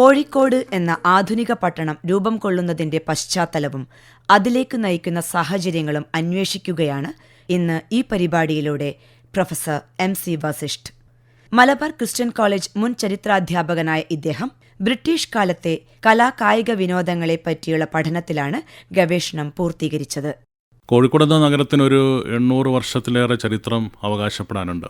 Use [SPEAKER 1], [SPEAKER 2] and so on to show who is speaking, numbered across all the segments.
[SPEAKER 1] കോഴിക്കോട് എന്ന ആധുനിക പട്ടണം രൂപം കൊള്ളുന്നതിന്റെ പശ്ചാത്തലവും അതിലേക്ക് നയിക്കുന്ന സാഹചര്യങ്ങളും അന്വേഷിക്കുകയാണ് ഇന്ന് ഈ പരിപാടിയിലൂടെ professor M C Vasishth. Malabar Christian college മുൻ ചരിത്രാധ്യാപകനായ ഇദ്ദേഹം ബ്രിട്ടീഷ് കാലത്തെ കലാകായിക വിനോദങ്ങളെ പറ്റിയുള്ള പഠനത്തിലാണ് ഗവേഷണം പൂർത്തീകരിച്ചത്.
[SPEAKER 2] കോഴിക്കോട് എന്ന നഗരത്തിനൊരു എണ്ണൂറ് വർഷത്തിലേറെ ചരിത്രം അവകാശപ്പെടാനുണ്ട്.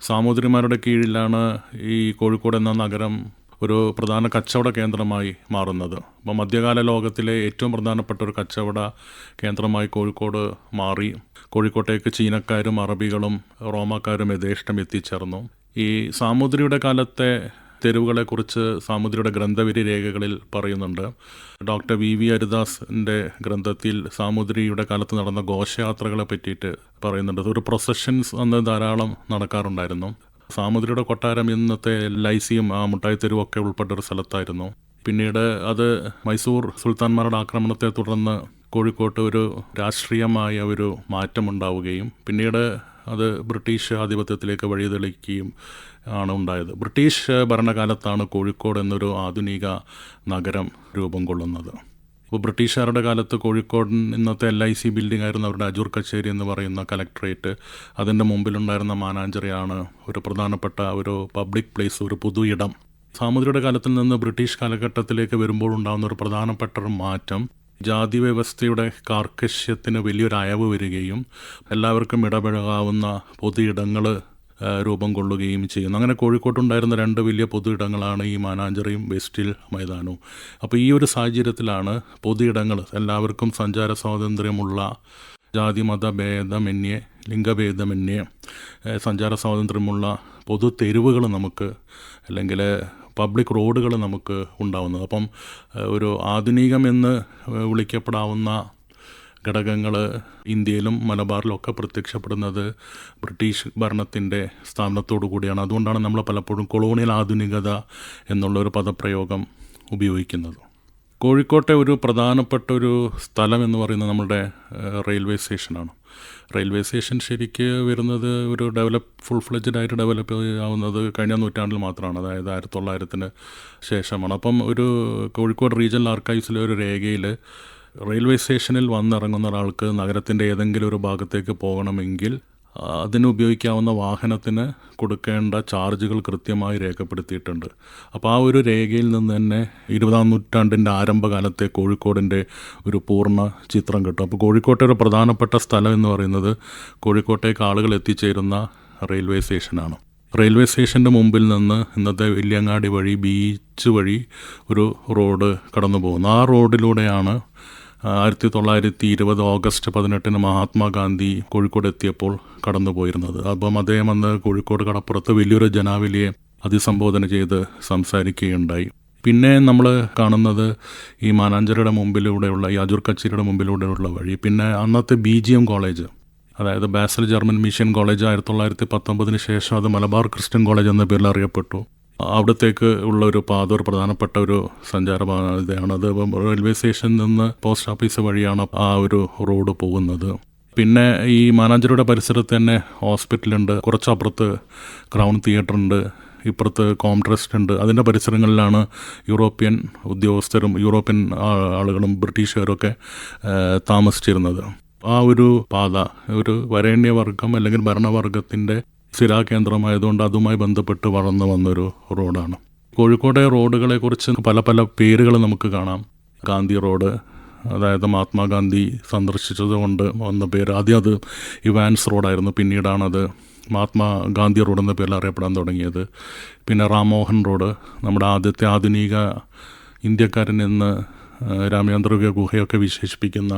[SPEAKER 2] സാമൂതിരിമാരുടെ കീഴിലാണ് ഈ കോഴിക്കോട് എന്ന നഗരം ഒരു പ്രധാന കച്ചവട കേന്ദ്രമായി മാറുന്നത്. അപ്പോൾ മധ്യകാല ലോകത്തിലെ ഏറ്റവും പ്രധാനപ്പെട്ട ഒരു കച്ചവട കേന്ദ്രമായി കോഴിക്കോട് മാറി. കോഴിക്കോട്ടേക്ക് ചീനക്കാരും അറബികളും റോമാക്കാരും യഥേഷ്ടം എത്തിച്ചേർന്നു. ഈ സാമൂതിരിയുടെ കാലത്തെ തെരുവുകളെക്കുറിച്ച് സാമുദ്രിയുടെ ഗ്രന്ഥവിരി രേഖകളിൽ പറയുന്നുണ്ട്. ഡോക്ടർ വി വി ഹരിദാസിന്റെ ഗ്രന്ഥത്തിൽ സാമുദ്രിയുടെ കാലത്ത് നടന്ന ഘോഷയാത്രകളെ പറ്റിയിട്ട് പറയുന്നുണ്ട്. ഒരു പ്രൊസഷൻസ് അന്ന് ധാരാളം നടക്കാറുണ്ടായിരുന്നു. സാമുദ്രിയുടെ കൊട്ടാരം ഇന്നത്തെ ലൈസിയും ആ മുട്ടായി ഒക്കെ ഉൾപ്പെട്ട ഒരു സ്ഥലത്തായിരുന്നു. പിന്നീട് അത് മൈസൂർ സുൽത്താൻമാരുടെ ആക്രമണത്തെ തുടർന്ന് കോഴിക്കോട്ട് ഒരു രാഷ്ട്രീയമായ ഒരു മാറ്റമുണ്ടാവുകയും പിന്നീട് അത് ബ്രിട്ടീഷ് ആധിപത്യത്തിലേക്ക് വഴിതെളിക്കുകയും ആണ് ഉണ്ടായത്. ബ്രിട്ടീഷ് ഭരണകാലത്താണ് കോഴിക്കോട് എന്നൊരു ആധുനിക നഗരം രൂപം കൊള്ളുന്നത്. അപ്പോൾ ബ്രിട്ടീഷുകാരുടെ കാലത്ത് കോഴിക്കോട് ഇന്നത്തെ എൽ ഐ സി ബിൽഡിംഗ് ആയിരുന്നു അവരുടെ അജൂർ കച്ചേരി എന്ന് പറയുന്ന കലക്ട്രേറ്റ് അതിന്റെ മുമ്പിലുണ്ടായിരുന്ന മാനാഞ്ചറിയാണ് ഒരു പ്രധാനപ്പെട്ട ഒരു പബ്ലിക് പ്ലേസ് ഒരു പുതു ഇടം. സാമുദ്രിയുടെ കാലത്തിൽ നിന്ന് ബ്രിട്ടീഷ് കാലഘട്ടത്തിലേക്ക് വരുമ്പോൾ ഉണ്ടാകുന്ന ഒരു പ്രധാനപ്പെട്ട ഒരു മാറ്റം ജാതി വ്യവസ്ഥയുടെ കാർക്കശ്യത്തിന് വലിയൊരു അയവ് വരികയും എല്ലാവർക്കും ഇടപഴകാവുന്ന പൊതു ഇടങ്ങൾ രൂപം കൊള്ളുകയും ചെയ്യുന്നു. അങ്ങനെ കോഴിക്കോട്ടുണ്ടായിരുന്ന രണ്ട് വലിയ പൊതു ഇടങ്ങളാണ് ഈ മാനാഞ്ചറിയും വെസ്റ്റിൽ മൈതാനവും. അപ്പോൾ ഈ ഒരു സാഹചര്യത്തിലാണ് പൊതു ഇടങ്ങൾ എല്ലാവർക്കും സഞ്ചാര സ്വാതന്ത്ര്യമുള്ള ജാതി മത ഭേദമന്യേ ലിംഗഭേദമന്യേ സഞ്ചാര സ്വാതന്ത്ര്യമുള്ള പൊതു തെരുവുകൾ നമുക്ക് അല്ലെങ്കിൽ പബ്ലിക് റോഡുകൾ നമുക്ക് ഉണ്ടാവുന്നത്. അപ്പം ഒരു ആധുനികമെന്ന് വിളിക്കപ്പെടാവുന്ന ഘടകങ്ങൾ ഇന്ത്യയിലും മലബാറിലും ഒക്കെ പ്രത്യക്ഷപ്പെടുന്നത് ബ്രിട്ടീഷ് ഭരണത്തിന്റെ സ്ഥാപനത്തോടു കൂടിയാണ്. അതുകൊണ്ടാണ് നമ്മൾ പലപ്പോഴും കൊളോണിയൽ ആധുനികത എന്നുള്ളൊരു പദപ്രയോഗം ഉപയോഗിക്കുന്നത്. കോഴിക്കോട്ടെ ഒരു പ്രധാനപ്പെട്ട ഒരു സ്ഥലം എന്ന് പറയുന്നത് നമ്മുടെ റെയിൽവേ സ്റ്റേഷനാണ്. റെയിൽവേ സ്റ്റേഷൻ ശരിക്ക് വരുന്നത് ഒരു ഡെവലപ്പ് ഫുൾ ഫ്ലെജ്ഡ് ആയിട്ട് ഡെവലപ്പ് ആവുന്നത് കഴിഞ്ഞ നൂറ്റാണ്ടിൽ മാത്രമാണ്. അതായത് ആയിരത്തി തൊള്ളായിരത്തിന് ശേഷമാണ്. അപ്പം ഒരു കോഴിക്കോട് റീജിയണൽ ആർക്കൈവ്സിലെ ഒരു രേഖയിൽ റെയിൽവേ സ്റ്റേഷനിൽ വന്നിറങ്ങുന്ന ഒരാൾക്ക് നഗരത്തിന്റെ ഏതെങ്കിലും ഒരു ഭാഗത്തേക്ക് പോകണമെങ്കിൽ അതിന് ഉപയോഗിക്കാവുന്ന വാഹനത്തിന് കൊടുക്കേണ്ട ചാർജുകൾ കൃത്യമായി രേഖപ്പെടുത്തിയിട്ടുണ്ട്. അപ്പോൾ ആ ഒരു രേഖയിൽ നിന്ന് തന്നെ ഇരുപതാം നൂറ്റാണ്ടിന്റെ ആരംഭകാലത്തെ കോഴിക്കോടിന്റെ ഒരു പൂർണ ചിത്രം കിട്ടും. അപ്പോൾ കോഴിക്കോട്ടെ ഒരു പ്രധാനപ്പെട്ട സ്ഥലം എന്ന് പറയുന്നത് കോഴിക്കോട്ടേക്ക് ആളുകൾ എത്തിച്ചേരുന്ന റെയിൽവേ സ്റ്റേഷനാണ്. റെയിൽവേ സ്റ്റേഷന്റെ മുമ്പിൽ നിന്ന് ഇന്നത്തെ വെല്ലിയങ്ങാടി വഴി ബീച്ച് വഴി ഒരു റോഡ് കടന്നു പോകുന്നു ആ റോഡിലൂടെയാണ് ആയിരത്തി തൊള്ളായിരത്തി ഇരുപത് ഓഗസ്റ്റ് പതിനെട്ടിന് മഹാത്മാഗാന്ധി കോഴിക്കോട് എത്തിയപ്പോൾ കടന്നു പോയിരുന്നത് അപ്പം അദ്ദേഹം അന്ന് കോഴിക്കോട് കടപ്പുറത്ത് വലിയൊരു ജനാവലിയെ അഭിസംബോധന ചെയ്ത് സംസാരിക്കുകയുണ്ടായി. പിന്നെ നമ്മൾ കാണുന്നത് ഈ മാനാഞ്ചരയുടെ മുമ്പിലൂടെയുള്ള ഈ അജുർ കച്ചേരിയുടെ മുമ്പിലൂടെയുള്ള വഴി. പിന്നെ അന്നത്തെ ബി ജി എം കോളേജ്. അതായത് ബാസൽ ജർമ്മൻ മിഷൻ കോളേജ് ആയിരത്തി തൊള്ളായിരത്തി പത്തൊമ്പതിന് ശേഷം അത് മലബാർ ക്രിസ്ത്യൻ കോളേജ് എന്ന പേരിൽ അറിയപ്പെട്ടു. അവിടത്തേക്ക് ഉള്ള ഒരു പാത ഒരു പ്രധാനപ്പെട്ട ഒരു സഞ്ചാര ഇതാണ് അത് റെയിൽവേ സ്റ്റേഷനിൽ നിന്ന് പോസ്റ്റ് ഓഫീസ് വഴിയാണ് ആ ഒരു റോഡ് പോകുന്നത്. പിന്നെ ഈ മാനാഞ്ചറിയുടെ പരിസരത്ത് തന്നെ ഹോസ്പിറ്റലുണ്ട് കുറച്ചപ്പുറത്ത് ക്രൗൺ തിയേറ്റർ ഉണ്ട്. ഇപ്പുറത്ത് കോംട്രസ്റ്റ് ഉണ്ട്. അതിന്റെ പരിസരങ്ങളിലാണ് യൂറോപ്യൻ ഉദ്യോഗസ്ഥരും യൂറോപ്യൻ ആളുകളും ബ്രിട്ടീഷുകാരൊക്കെ താമസിച്ചിരുന്നത്. ആ ഒരു പാത ഒരു വരേണ്യവർഗം അല്ലെങ്കിൽ ഭരണവർഗത്തിന്റെ സ്ഥിരാകേന്ദ്രമായതുകൊണ്ട് അതുമായി ബന്ധപ്പെട്ട് വളർന്നു വന്നൊരു റോഡാണ്. കോഴിക്കോട്ടെ റോഡുകളെക്കുറിച്ച് പല പല പേരുകൾ നമുക്ക് കാണാം. ഗാന്ധി റോഡ് അതായത് മഹാത്മാഗാന്ധി സന്ദർശിച്ചത് കൊണ്ട് വന്ന പേര്. ആദ്യം അത് ഇവാൻസ് റോഡായിരുന്നു പിന്നീടാണത് മഹാത്മാ ഗാന്ധി റോഡ് എന്ന പേരിൽ അറിയപ്പെടാൻ തുടങ്ങിയത്. പിന്നെ റാംമോഹൻ റോഡ് നമ്മുടെ ആദ്യത്തെ ആധുനിക ഇന്ത്യക്കാരൻ എന്ന് രാമചന്ദ്ര ഗുഹയൊക്കെ വിശേഷിപ്പിക്കുന്ന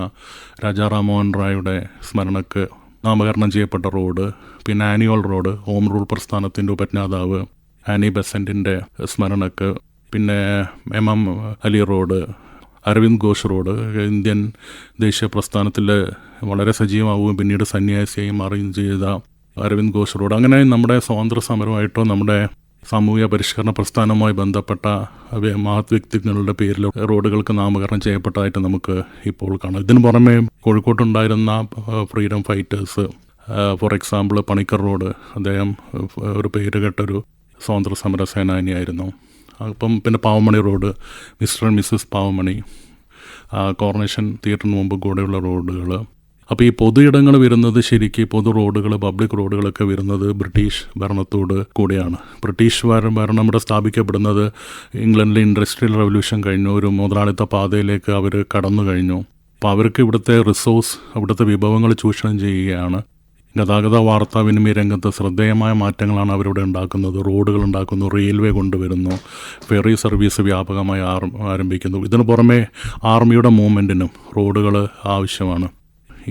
[SPEAKER 2] രാജാ റാംമോഹൻ റായുടെ സ്മരണക്ക് നാമകരണം ചെയ്യപ്പെട്ട റോഡ് പിന്നെ ആനിയോൾ റോഡ് ഹോം റൂൾ പ്രസ്ഥാനത്തിന്റെ ഉപജ്ഞാതാവ് ആനി ബെസന്റിന്റെ സ്മരണക്ക് പിന്നെ M M Ali road Aravind Ghosh road Indian ദേശീയ പ്രസ്ഥാനത്തിൽ വളരെ സജീവമാവുകയും പിന്നീട് സന്യാസിയായി മാറുകയും ചെയ്ത അരവിന്ദ് ഘോഷ് റോഡ്. അങ്ങനെ നമ്മുടെ സ്വാതന്ത്ര്യ സമരമായിട്ടോ നമ്മുടെ സാമൂഹിക പരിഷ്കരണ പ്രസ്ഥാനവുമായി ബന്ധപ്പെട്ട മഹത് വ്യക്തികളുടെ പേരിൽ റോഡുകൾക്ക് നാമകരണം ചെയ്യപ്പെട്ടതായിട്ട് നമുക്ക് ഇപ്പോൾ കാണാം. ഇതിനു പുറമെ കോഴിക്കോട്ടുണ്ടായിരുന്ന freedom fighters for example Panicker road അദ്ദേഹം ഒരു പേര് കേട്ടൊരു സ്വാതന്ത്ര്യ സമര സേനാനിയായിരുന്നു. അപ്പം പിന്നെ Pavamani road mister and missus Pavamani coronation തിയേറ്ററിന് മുമ്പ് കൂടെയുള്ള റോഡുകൾ അപ്പോൾ ഈ പൊതു ഇടങ്ങൾ വരുന്നത് ശരിക്ക് പൊതു റോഡുകൾ പബ്ലിക് റോഡുകളൊക്കെ വരുന്നത് ബ്രിട്ടീഷ് ഭരണത്തോട് കൂടെയാണ്. ബ്രിട്ടീഷ് ഭരണം ഇവിടെ സ്ഥാപിക്കപ്പെടുന്നത് ഇംഗ്ലണ്ടിലെ ഇൻഡസ്ട്രിയൽ റവല്യൂഷൻ കഴിഞ്ഞു ഒരു മുതലാളിത്ത പാതയിലേക്ക് അവർ കടന്നു കഴിഞ്ഞു. അപ്പോൾ അവർക്ക് ഇവിടുത്തെ റിസോഴ്സ് അവിടുത്തെ വിഭവങ്ങൾ ചൂഷണം ചെയ്യുകയാണ്. ഗതാഗത വാർത്താവിനിമയ രംഗത്ത് ശ്രദ്ധേയമായ മാറ്റങ്ങളാണ് അവരിവിടെ ഉണ്ടാക്കുന്നത്. റോഡുകൾ ഉണ്ടാക്കുന്നു റെയിൽവേ കൊണ്ടുവരുന്നു ഫെറി സർവീസ് വ്യാപകമായി ആരംഭിക്കുന്നു. ഇതിനു പുറമെ ആർമിയുടെ മൂവ്മെന്റിനും റോഡുകൾ ആവശ്യമാണ്.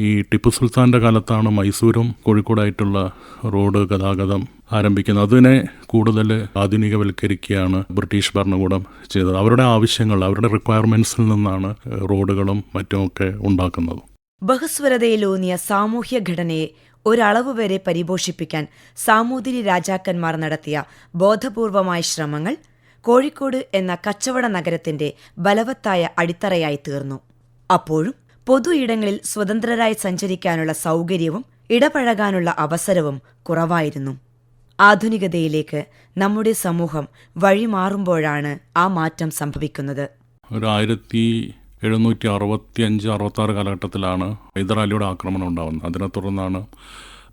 [SPEAKER 2] ഈ ടിപ്പു സുൽത്താന്റെ കാലത്താണ് മൈസൂരും കോഴിക്കോടായിട്ടുള്ള റോഡ് ഗതാഗതം ആരംഭിക്കുന്നത്. അതിനെ കൂടുതൽ ആധുനികവൽക്കരിക്കുകയാണ് ബ്രിട്ടീഷ് ഭരണകൂടം ചെയ്തത്. അവരുടെ ആവശ്യങ്ങൾ അവരുടെ റിക്വയർമെന്റ്സിൽ നിന്നാണ് റോഡുകളും മറ്റുമൊക്കെ ഉണ്ടാക്കുന്നത്.
[SPEAKER 1] ബഹുസ്വരതയിലൂന്നിയ സാമൂഹ്യ ഘടനയെ ഒരളവ് വരെ പരിപോഷിപ്പിക്കാൻ സാമൂതിരി രാജാക്കന്മാർ നടത്തിയ ബോധപൂർവമായ ശ്രമങ്ങൾ കോഴിക്കോട് എന്ന കച്ചവട നഗരത്തിന്റെ ബലവത്തായ അടിത്തറയായി തീർന്നു. അപ്പോഴും പൊതു ഇടങ്ങളിൽ സ്വതന്ത്രരായി സഞ്ചരിക്കാനുള്ള സൗകര്യവും ഇടപഴകാനുള്ള അവസരവും കുറവായിരുന്നു. ആധുനികതയിലേക്ക് നമ്മുടെ സമൂഹം വഴിമാറുമ്പോഴാണ് ആ മാറ്റം സംഭവിക്കുന്നത്.
[SPEAKER 2] ഒരു ആയിരത്തി എഴുന്നൂറ്റി അറുപത്തി അഞ്ച് അറുപത്താറ് കാലഘട്ടത്തിലാണ് ഹൈദരാലിയുടെ ആക്രമണം ഉണ്ടാകുന്നത്. അതിനെ തുടർന്നാണ്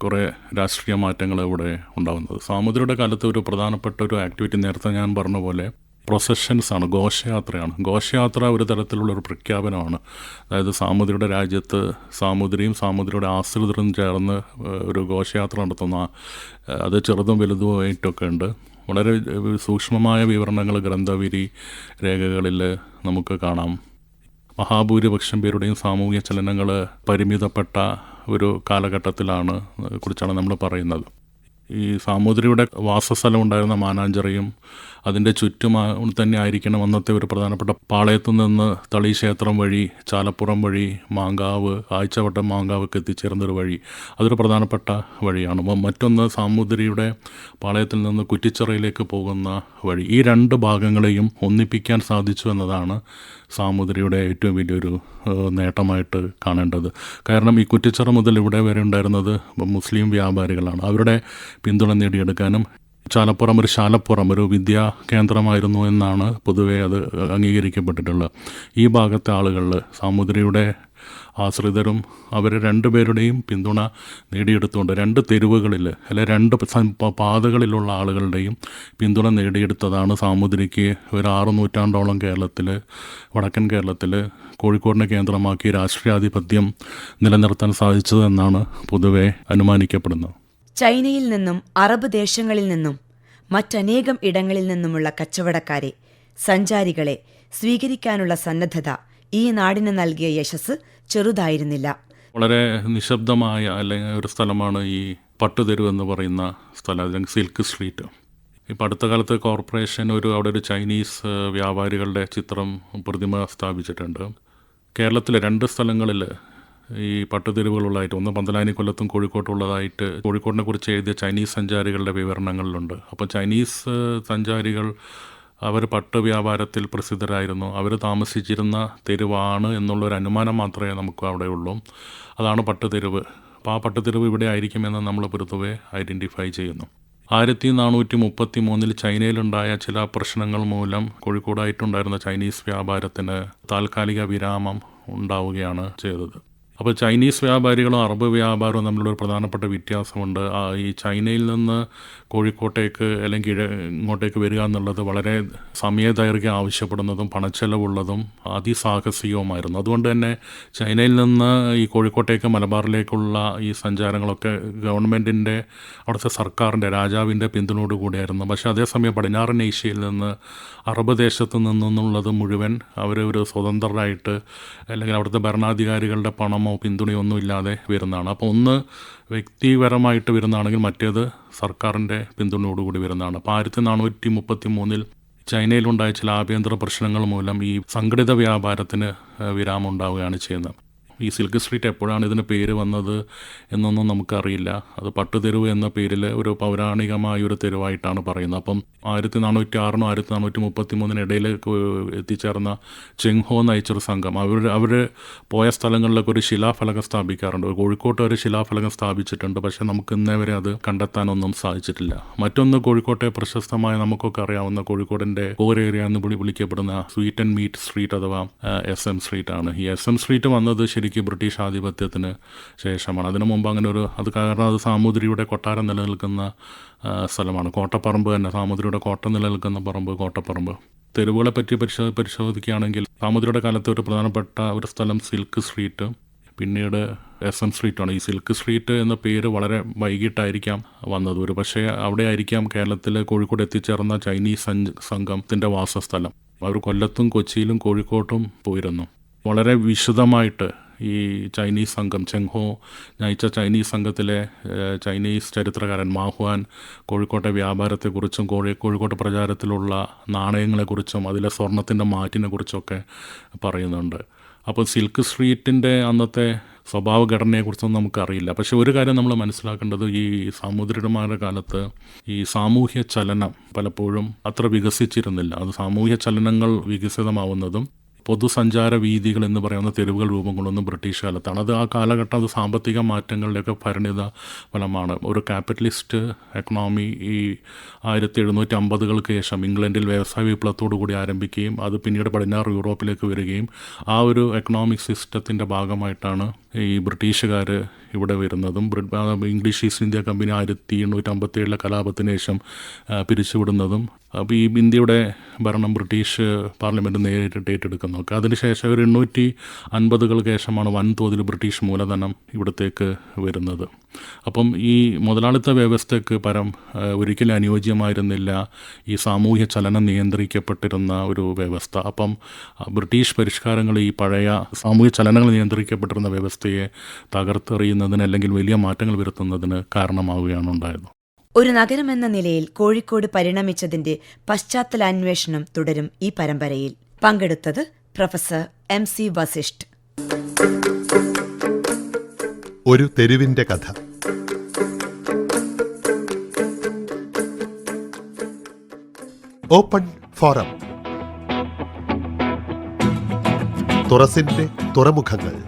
[SPEAKER 2] കുറേ രാഷ്ട്രീയ മാറ്റങ്ങൾ ഇവിടെ ഉണ്ടാകുന്നത്. സാമുദ്രയുടെ കാലത്ത് ഒരു പ്രധാനപ്പെട്ട ഒരു ആക്ടിവിറ്റി നേരത്തെ ഞാൻ പറഞ്ഞ പോലെ പ്രൊസഷൻസ് ആണ് ഘോഷയാത്രയാണ്. ഘോഷയാത്ര ഒരു തരത്തിലുള്ള ഒരു പ്രഖ്യാപനമാണ്. അതായത് സാമുദ്രിയുടെ രാജ്യത്ത് സാമുദ്രിയും സാമുദ്രിയുടെ ആശ്രിതരും ചേർന്ന് ഒരു ഘോഷയാത്ര നടത്തുന്ന അത് ചെറുതും വലുതുമായിട്ടൊക്കെ ഉണ്ട്. വളരെ സൂക്ഷ്മമായ വിവരണങ്ങൾ ഗ്രന്ഥവിരി രേഖകളിൽ നമുക്ക് കാണാം. മഹാഭൂരിപക്ഷം പേരുടെയും സാമൂഹിക ചലനങ്ങൾ പരിമിതപ്പെട്ട ഒരു കാലഘട്ടത്തിലാണ് കുറിച്ചാണ് നമ്മൾ പറയുന്നത്. ഈ സാമൂതിരിയുടെ വാസസ്ഥലം ഉണ്ടായിരുന്ന മാനാഞ്ചിറയും അതിന്റെ ചുറ്റും തന്നെ ആയിരിക്കണം അന്നത്തെ ഒരു പ്രധാനപ്പെട്ട പാളയത്തു നിന്ന് തളി ക്ഷേത്രം വഴി ചാലപ്പുറം വഴി മാങ്കാവ് ആഴ്ചവട്ടം മാങ്കാവൊക്കെ എത്തിച്ചേർന്നൊരു വഴി. അതൊരു പ്രധാനപ്പെട്ട വഴിയാണ്. അപ്പം മറ്റൊന്ന് സാമൂതിരിയുടെ പാളയത്തിൽ നിന്ന് കുറ്റിച്ചിറയിലേക്ക് പോകുന്ന വഴി. ഈ രണ്ട് ഭാഗങ്ങളെയും ഒന്നിപ്പിക്കാൻ സാധിച്ചു എന്നതാണ് സാമൂതിരിയുടെ ഏറ്റവും വലിയൊരു നേട്ടമായിട്ട് കാണേണ്ടത്. കാരണം ഈ കുറ്റിച്ചിറ മുതൽ ഇവിടെ വരെ ഉണ്ടായിരുന്നത് മുസ്ലിം വ്യാപാരികളാണ്. അവരുടെ പിന്തുണ നേടിയെടുക്കാനും ചാലപ്പുറം ഒരു ശാലപ്പുറം ഒരു വിദ്യാ കേന്ദ്രമായിരുന്നു എന്നാണ് പൊതുവെ അത് അംഗീകരിക്കപ്പെട്ടിട്ടുള്ളത്. ഈ ഭാഗത്തെ ആളുകളിൽ സാമൂതിരിയുടെ ആശ്രിതരും അവർ രണ്ടുപേരുടെയും പിന്തുണ നേടിയെടുത്തുകൊണ്ട് രണ്ട് തെരുവുകളിൽ അല്ലെ രണ്ട് പാതകളിലുള്ള ആളുകളുടെയും പിന്തുണ നേടിയെടുത്തതാണ് സാമൂതിരിക്ക് ഒരു ആറ് നൂറ്റാണ്ടോളം കേരളത്തിൽ വടക്കൻ കേരളത്തിൽ കോഴിക്കോടിനെ കേന്ദ്രമാക്കി രാഷ്ട്രീയാധിപത്യം നിലനിർത്താൻ സാധിച്ചതെന്നാണ് പൊതുവെ അനുമാനിക്കപ്പെടുന്നത്.
[SPEAKER 1] ചൈനയിൽ നിന്നും അറബ് ദേശങ്ങളിൽ നിന്നും മറ്റനേകം ഇടങ്ങളിൽ നിന്നുമുള്ള കച്ചവടക്കാരെ സഞ്ചാരികളെ സ്വീകരിക്കാനുള്ള സന്നദ്ധത ഈ നാടിന് നൽകിയ യശസ് ചെറുതായിരുന്നില്ല.
[SPEAKER 2] വളരെ നിശബ്ദമായ അല്ലെങ്കിൽ ഒരു സ്ഥലമാണ് ഈ പട്ടുതെരുവ് എന്ന് പറയുന്ന സ്ഥലം അല്ലെങ്കിൽ സിൽക്ക് സ്ട്രീറ്റ്. ഇപ്പം അടുത്ത കാലത്ത് കോർപ്പറേഷൻ ഒരു അവിടെ ഒരു ചൈനീസ് വ്യാപാരികളുടെ ചിത്രം പ്രതിമ സ്ഥാപിച്ചിട്ടുണ്ട്. കേരളത്തിലെ രണ്ട് സ്ഥലങ്ങളിൽ ഈ പട്ടുതെരുവുകളുള്ളതായിട്ട് ഒന്ന് പന്തലാനി കൊല്ലത്തും കോഴിക്കോട്ടുള്ളതായിട്ട് കോഴിക്കോടിനെ കുറിച്ച് എഴുതിയ ചൈനീസ് സഞ്ചാരികളുടെ വിവരണങ്ങളിലുണ്ട്. അപ്പോൾ ചൈനീസ് സഞ്ചാരികൾ അവർ പട്ട് വ്യാപാരത്തിൽ പ്രസിദ്ധരായിരുന്നു. അവർ താമസിച്ചിരുന്ന തെരുവാണ് എന്നുള്ളൊരു അനുമാനം മാത്രമേ നമുക്ക് അവിടെ ഉള്ളൂ അതാണ് പട്ടുതെരുവ്. അപ്പോൾ ആ പട്ടുതെരുവ് ഇവിടെ ആയിരിക്കുമെന്ന് നമ്മൾ പൊതുവെ ഐഡന്റിഫൈ ചെയ്യുന്നു. ആയിരത്തി നാനൂറ്റി മുപ്പത്തി മൂന്നിൽ ചൈനയിലുണ്ടായ ചില പ്രശ്നങ്ങൾ മൂലം കോഴിക്കോടായിട്ടുണ്ടായിരുന്ന ചൈനീസ് വ്യാപാരത്തിന് താൽക്കാലിക വിരാമം ഉണ്ടാവുകയാണ് ചെയ്തത്. അപ്പോൾ ചൈനീസ് വ്യാപാരികളും അറബ് വ്യാപാരവും തമ്മിലുള്ള ഒരു പ്രധാനപ്പെട്ട വ്യത്യാസമുണ്ട്. ഈ ചൈനയിൽ നിന്ന് കോഴിക്കോട്ടേക്ക് അല്ലെങ്കിൽ ഇങ്ങോട്ടേക്ക് വരിക എന്നുള്ളത് വളരെ സമയദൈർഘ്യം ആവശ്യപ്പെടുന്നതും പണച്ചെലവുള്ളതും അതിസാഹസികവുമായിരുന്നു. അതുകൊണ്ട് തന്നെ ചൈനയിൽ നിന്ന് ഈ കോഴിക്കോട്ടേക്ക് മലബാറിലേക്കുള്ള ഈ സഞ്ചാരങ്ങളൊക്കെ ഗവൺമെന്റിന്റെ അവിടുത്തെ സർക്കാരിന്റെ രാജാവിന്റെ പിന്തുണയോട് കൂടിയായിരുന്നു. പക്ഷേ അതേസമയം പടിഞ്ഞാറൻ ഏഷ്യയിൽ നിന്ന് അറബ് ദേശത്ത് നിന്നുള്ളത് മുഴുവൻ അവർ ഒരു സ്വതന്ത്രരായിട്ട് അല്ലെങ്കിൽ അവിടുത്തെ ഭരണാധികാരികളുടെ പണമോ പിന്തുണയോ പിന്തുണയൊന്നും ഇല്ലാതെ വരുന്നതാണ്. അപ്പോൾ ഒന്ന് വ്യക്തിപരമായിട്ട് വരുന്നതാണെങ്കിൽ മറ്റേത് സർക്കാരിന്റെ പിന്തുണയോടുകൂടി വരുന്നതാണ്. അപ്പോൾ ആയിരത്തി നാനൂറ്റി മുപ്പത്തി മൂന്നിൽ ചൈനയിലുണ്ടായ ചില ആഭ്യന്തര പ്രശ്നങ്ങൾ മൂലം ഈ സംഘടിത വ്യാപാരത്തിന് വിരാമം ഉണ്ടാവുകയാണ് ചെയ്യുന്നത്. ഈ സിൽക്ക് സ്ട്രീറ്റ് എപ്പോഴാണ് ഇതിന് പേര് വന്നത് എന്നൊന്നും നമുക്കറിയില്ല. അത് പട്ടുതെരുവ് എന്ന പേരിൽ ഒരു പൗരാണികമായ ഒരു തെരുവായിട്ടാണ് പറയുന്നത്. അപ്പം ആയിരത്തി നാനൂറ്റി ആറിനും ആയിരത്തി നാനൂറ്റി മുപ്പത്തി മൂന്നിനിടയിൽ എത്തിച്ചേർന്ന ചെങ്ഹോ നയിച്ചൊരു സംഘം അവർ അവർ പോയ സ്ഥലങ്ങളിലൊക്കെ ഒരു ശിലാഫലകം സ്ഥാപിക്കാറുണ്ട്. കോഴിക്കോട്ട് ഒരു ശിലാഫലകം സ്ഥാപിച്ചിട്ടുണ്ട്. പക്ഷെ നമുക്ക് ഇന്നേ വരെ അത് കണ്ടെത്താനൊന്നും സാധിച്ചിട്ടില്ല. മറ്റൊന്ന് കോഴിക്കോട്ടെ പ്രശസ്തമായ നമുക്കൊക്കെ അറിയാവുന്ന കോഴിക്കോടിന്റെ കോർ ഏരിയ എന്ന് വിളിക്കപ്പെടുന്ന സ്വീറ്റ് ആൻഡ് മീറ്റ് സ്ട്രീറ്റ് അഥവാ എസ് എം സ്ട്രീറ്റ് ആണ്. ഈ എസ് എം സ്ട്രീറ്റ് വന്നത് ശരിക്കും ബ്രിട്ടീഷ് ആധിപത്യത്തിന് ശേഷമാണ്. അതിനു മുമ്പ് അങ്ങനെ ഒരു അത് കാരണം അത് സാമൂതിരിയുടെ കൊട്ടാരം നിലനിൽക്കുന്ന സ്ഥലമാണ്. കോട്ടപ്പറമ്പ് തന്നെ സാമൂതിരിയുടെ കോട്ട നിലനിൽക്കുന്ന പറമ്പ് കോട്ടപ്പറമ്പ്. തെരുവുകളെ പറ്റി പരിശോ പരിശോധിക്കുകയാണെങ്കിൽ സാമൂതിരിയുടെ കാലത്ത് ഒരു പ്രധാനപ്പെട്ട ഒരു സ്ഥലം സിൽക്ക് സ്ട്രീറ്റ് പിന്നീട് എസ് എം സ്ട്രീറ്റാണ് ഈ സിൽക്ക് സ്ട്രീറ്റ് എന്ന പേര് വളരെ വൈകിട്ടായിരിക്കാം വന്നത്. ഒരു പക്ഷേ അവിടെ ആയിരിക്കാം കേരളത്തിലെ കോഴിക്കോട് എത്തിച്ചേർന്ന ചൈനീസ് സംഘത്തിന്റെ വാസസ്ഥലം. അവർ കൊല്ലത്തും കൊച്ചിയിലും കോഴിക്കോട്ടും പോയിരുന്നു. വളരെ വിശദമായിട്ട് ഈ ചൈനീസ് സംഘം ചെങ്ഹോ നയിച്ച ചൈനീസ് സംഘത്തിലെ ചൈനീസ് ചരിത്രകാരൻ മാഹ്വാൻ കോഴിക്കോട്ടെ വ്യാപാരത്തെക്കുറിച്ചും കോഴി കോഴിക്കോട്ട് പ്രചാരത്തിലുള്ള നാണയങ്ങളെക്കുറിച്ചും അതിലെ സ്വർണത്തിന്റെ മാറ്റിനെക്കുറിച്ചൊക്കെ പറയുന്നുണ്ട്. അപ്പോൾ സിൽക്ക് സ്ട്രീറ്റിന്റെ അന്നത്തെ സ്വഭാവഘടനയെക്കുറിച്ചൊന്നും നമുക്കറിയില്ല. പക്ഷേ ഒരു കാര്യം നമ്മൾ മനസ്സിലാക്കേണ്ടത് ഈ സാമൂതിരിമാരുടെ കാലത്ത് ഈ സാമൂഹ്യ ചലനം പലപ്പോഴും അത്ര വികസിച്ചിരുന്നില്ല. അത് സാമൂഹ്യ ചലനങ്ങൾ വികസിതമാവുന്നതും പൊതുസഞ്ചാര വീതികൾ എന്ന് പറയുന്ന തെരുവുകൾ രൂപം കൊള്ളുന്ന ബ്രിട്ടീഷ് കാലത്താണ്. അത് ആ കാലഘട്ടം അത് സാമ്പത്തിക മാറ്റങ്ങളുടെയൊക്കെ പരിണിത ഫലമാണ്. ഒരു ക്യാപിറ്റലിസ്റ്റ് എക്കണോമി ഈ ആയിരത്തി എഴുന്നൂറ്റി അമ്പതുകൾക്ക് ശേഷം ഇംഗ്ലണ്ടിൽ വ്യവസായ വിപ്ലവത്തോടു കൂടി ആരംഭിക്കുകയും അത് പിന്നീട് പടിഞ്ഞാറ് യൂറോപ്പിലേക്ക് വരികയും ആ ഒരു എക്കണോമിക് സിസ്റ്റത്തിന്റെ ഭാഗമായിട്ടാണ് ഈ ബ്രിട്ടീഷുകാർ ഇവിടെ വരുന്നതും ബ്രി- ഇംഗ്ലീഷ് ഈസ്റ്റ് ഇന്ത്യ കമ്പനി ആയിരത്തി എണ്ണൂറ്റി അമ്പത്തി ഏഴിലെ കലാപത്തിന് ശേഷം പിരിച്ചുവിടുന്നതും അപ്പോൾ ഈ ഇന്ത്യയുടെ ഭരണം ബ്രിട്ടീഷ് പാർലമെന്റ് നേരിട്ട് ഏറ്റെടുക്കുന്നതൊക്കെ അതിനുശേഷം ഒരു എണ്ണൂറ്റി അൻപതുകൾക്ക് ശേഷമാണ് വൻതോതിൽ ബ്രിട്ടീഷ് മൂലധനം ഇവിടത്തേക്ക് വരുന്നത്. അപ്പം ഈ മുതലാളിത്ത വ്യവസ്ഥയ്ക്ക് പരം ഒരിക്കലും അനുയോജ്യമായിരുന്നില്ല ഈ സാമൂഹ്യ ചലനം നിയന്ത്രിക്കപ്പെട്ടിരുന്ന ഒരു വ്യവസ്ഥ. അപ്പം ബ്രിട്ടീഷ് പരിഷ്കാരങ്ങൾ ഈ പഴയ സാമൂഹ്യ ചലനങ്ങൾ നിയന്ത്രിക്കപ്പെട്ടിരുന്ന വ്യവസ്ഥയെ തകർത്തെറിയുന്നതിന് അല്ലെങ്കിൽ വലിയ മാറ്റങ്ങൾ വരുത്തുന്നതിന് കാരണമാവുകയാണ് ഉണ്ടായത്.
[SPEAKER 1] ഒരു നഗരമെന്ന നിലയിൽ കോഴിക്കോട് പരിണമിച്ചതിന്റെ പശ്ചാത്തല അന്വേഷണം തുടരും ഈ പരമ്പരയിൽ. പങ്കെടുത്തത് പ്രൊഫസർ എം സി വസിഷ്ഠ്.
[SPEAKER 3] ഒരു തെരുവിന്റെ കഥ. ഓപ്പൺ ഫോറം തുറസിന്റെ തുറമുഖങ്ങൾ.